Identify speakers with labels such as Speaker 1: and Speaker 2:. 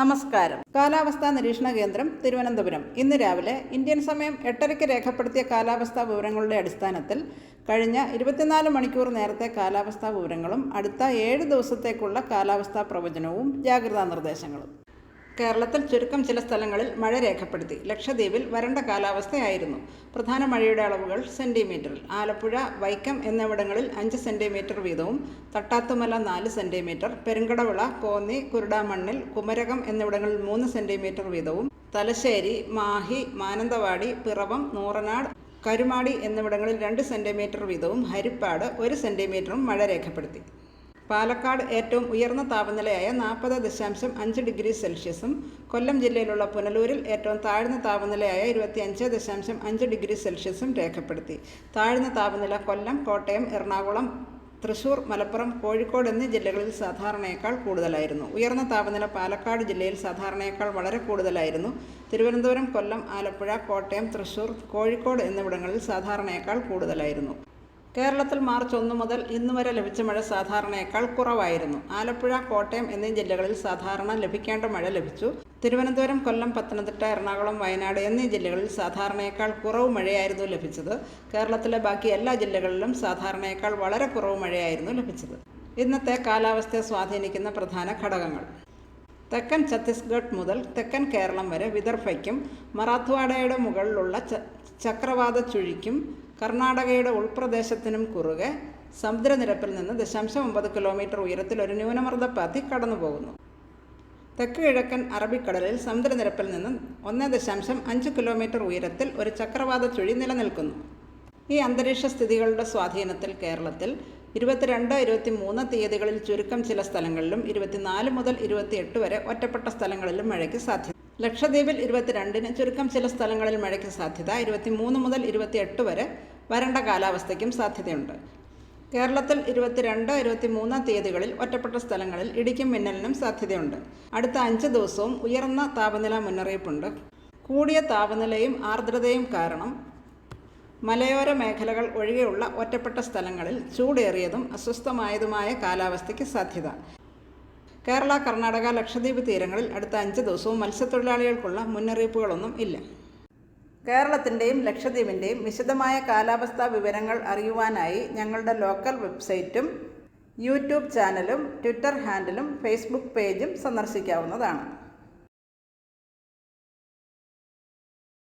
Speaker 1: നമസ്കാരം. കാലാവസ്ഥാ നിരീക്ഷണ കേന്ദ്രം തിരുവനന്തപുരം. ഇന്ന് രാവിലെ ഇന്ത്യൻ സമയം എട്ടരയ്ക്ക് രേഖപ്പെടുത്തിയ കാലാവസ്ഥാ വിവരങ്ങളുടെ അടിസ്ഥാനത്തിൽ കഴിഞ്ഞ ഇരുപത്തിനാല് മണിക്കൂർ നേരത്തെ കാലാവസ്ഥാ വിവരങ്ങളും അടുത്ത ഏഴ് ദിവസത്തേക്കുള്ള കാലാവസ്ഥാ പ്രവചനവും ജാഗ്രതാ നിർദ്ദേശങ്ങളും. കേരളത്തിൽ ചുരുക്കം ചില സ്ഥലങ്ങളിൽ മഴ രേഖപ്പെടുത്തി. ലക്ഷദ്വീപിൽ വരണ്ട കാലാവസ്ഥയായിരുന്നു. പ്രധാന മഴയുടെ അളവുകൾ സെന്റിമീറ്ററിൽ ആലപ്പുഴ വൈക്കം എന്നിവിടങ്ങളിൽ അഞ്ച് സെന്റിമീറ്റർ വീതവും തട്ടാത്തുമല നാല് സെന്റിമീറ്റർ പെരുങ്കടവിള കോന്നി കുരുടാമണ്ണിൽ കുമരകം എന്നിവിടങ്ങളിൽ മൂന്ന് സെന്റിമീറ്റർ വീതവും തലശ്ശേരി മാഹി മാനന്തവാടി പിറവം നൂറനാട് കരുമാടി എന്നിവിടങ്ങളിൽ രണ്ട് സെന്റിമീറ്റർ വീതവും ഹരിപ്പാട് ഒരു സെന്റിമീറ്ററും മഴ രേഖപ്പെടുത്തി. പാലക്കാട് ഏറ്റവും ഉയർന്ന താപനിലയായ നാൽപ്പത് ദശാംശം അഞ്ച് ഡിഗ്രി സെൽഷ്യസും കൊല്ലം ജില്ലയിലുള്ള പുനലൂരിൽ ഏറ്റവും താഴ്ന്ന താപനിലയായ ഇരുപത്തിയഞ്ച് ദശാംശം അഞ്ച് ഡിഗ്രി സെൽഷ്യസും രേഖപ്പെടുത്തി. താഴ്ന്ന താപനില കൊല്ലം കോട്ടയം എറണാകുളം തൃശൂർ മലപ്പുറം കോഴിക്കോട് എന്നീ ജില്ലകളിൽ സാധാരണയേക്കാൾ കൂടുതലായിരുന്നു. ഉയർന്ന താപനില പാലക്കാട് ജില്ലയിൽ സാധാരണയേക്കാൾ വളരെ കൂടുതലായിരുന്നു. തിരുവനന്തപുരം കൊല്ലം ആലപ്പുഴ കോട്ടയം തൃശൂർ കോഴിക്കോട് എന്നിവിടങ്ങളിൽ സാധാരണയേക്കാൾ കൂടുതലായിരുന്നു. കേരളത്തിൽ മാർച്ച് ഒന്ന് മുതൽ ഇന്ന് വരെ ലഭിച്ച മഴ സാധാരണയേക്കാൾ കുറവായിരുന്നു. ആലപ്പുഴ കോട്ടയം എന്നീ ജില്ലകളിൽ സാധാരണ ലഭിക്കേണ്ട മഴ ലഭിച്ചു. തിരുവനന്തപുരം കൊല്ലം പത്തനംതിട്ട എറണാകുളം വയനാട് എന്നീ ജില്ലകളിൽ സാധാരണയേക്കാൾ കുറവ് മഴയായിരുന്നു ലഭിച്ചത്. കേരളത്തിലെ ബാക്കി എല്ലാ ജില്ലകളിലും സാധാരണയേക്കാൾ വളരെ കുറവ് മഴയായിരുന്നു ലഭിച്ചത്. ഇന്നത്തെ കാലാവസ്ഥയെ സ്വാധീനിക്കുന്ന പ്രധാന ഘടകങ്ങൾ. തെക്കൻ ഛത്തീസ്ഗഡ് മുതൽ തെക്കൻ കേരളം വരെ വിദർഭയ്ക്കും മറാത്ത്വാഡയുടെ മുകളിലുള്ള ചക്രവാത ചുഴിക്കും കർണാടകയുടെ ഉൾപ്രദേശത്തിനും കുറുകെ സമുദ്രനിരപ്പിൽ നിന്ന് ദശാംശം ഒമ്പത് കിലോമീറ്റർ ഉയരത്തിൽ ഒരു ന്യൂനമർദ്ദപ്പാത്തി കടന്നുപോകുന്നു. തെക്ക് കിഴക്കൻ അറബിക്കടലിൽ സമുദ്രനിരപ്പിൽ നിന്ന് ഒന്ന് ദശാംശം അഞ്ച് കിലോമീറ്റർ ഉയരത്തിൽ ഒരു ചക്രവാത ചുഴി നിലനിൽക്കുന്നു. ഈ അന്തരീക്ഷ സ്ഥിതികളുടെ സ്വാധീനത്തിൽ കേരളത്തിൽ ഇരുപത്തിരണ്ട് ഇരുപത്തി മൂന്ന് തീയതികളിൽ ചുരുക്കം ചില സ്ഥലങ്ങളിലും ഇരുപത്തിനാല് മുതൽ ഇരുപത്തിയെട്ട് വരെ ഒറ്റപ്പെട്ട സ്ഥലങ്ങളിലും മഴയ്ക്ക് സാധ്യത ലക്ഷദ്വീപിൽ ഇരുപത്തിരണ്ടിന് ചുരുക്കം ചില സ്ഥലങ്ങളിൽ മഴയ്ക്ക് സാധ്യത. ഇരുപത്തിമൂന്ന് മുതൽ ഇരുപത്തിയെട്ട് വരെ വരണ്ട കാലാവസ്ഥയ്ക്കും സാധ്യതയുണ്ട്. കേരളത്തിൽ ഇരുപത്തിരണ്ട് ഇരുപത്തിമൂന്ന് തീയതികളിൽ ഒറ്റപ്പെട്ട സ്ഥലങ്ങളിൽ ഇടിക്കും മിന്നലിനും സാധ്യതയുണ്ട്. അടുത്ത അഞ്ച് ദിവസവും ഉയർന്ന താപനില മുന്നറിയിപ്പുണ്ട്. കൂടിയ താപനിലയും ആർദ്രതയും കാരണം മലയോര മേഖലകൾ ഒഴികെയുള്ള ഒറ്റപ്പെട്ട സ്ഥലങ്ങളിൽ ചൂടേറിയതും അസ്വസ്ഥമായതുമായ കാലാവസ്ഥയ്ക്ക് സാധ്യത. കേരള കർണാടക ലക്ഷദ്വീപ് തീരങ്ങളിൽ അടുത്ത അഞ്ച് ദിവസവും മത്സ്യത്തൊഴിലാളികൾക്കുള്ള മുന്നറിയിപ്പുകളൊന്നും ഇല്ല. കേരളത്തിന്റെയും ലക്ഷദ്വീപിന്റെയും വിശദമായ കാലാവസ്ഥാ വിവരങ്ങൾ അറിയുവാനായി ഞങ്ങളുടെ ലോക്കൽ വെബ്സൈറ്റും യൂട്യൂബ് ചാനലും ട്വിറ്റർ ഹാൻഡിലും ഫേസ്ബുക്ക് പേജും സന്ദർശിക്കാവുന്നതാണ്.